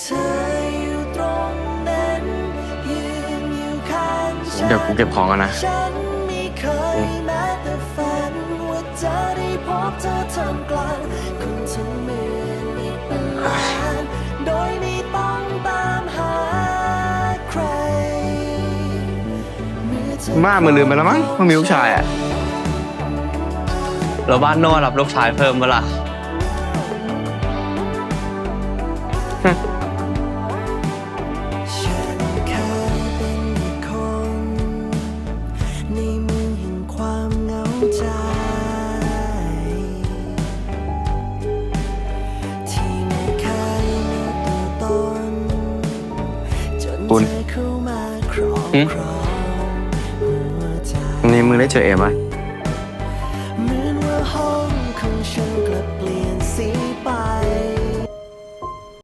เธออยู่ตรงนั้นยืนอยู่ข้างฉันเดี๋ยวกูเก็บของก่อนนะ ฉันไม่เคยแม้แต่ฝันว่าจะได้พบเธอท่ามกลางคนทั้งหมื่นอีกเป็นล้านโดยไม่ต้องตามหาใครเมื่อเธอ บ้ามึงลืมไปแล้วมั้งว่ามีลูกชายอะแล้วบ้านโน่รับลูกชายเพิ่มเมื่อล่ะ คุณหึในมือได้เจอเอมไหม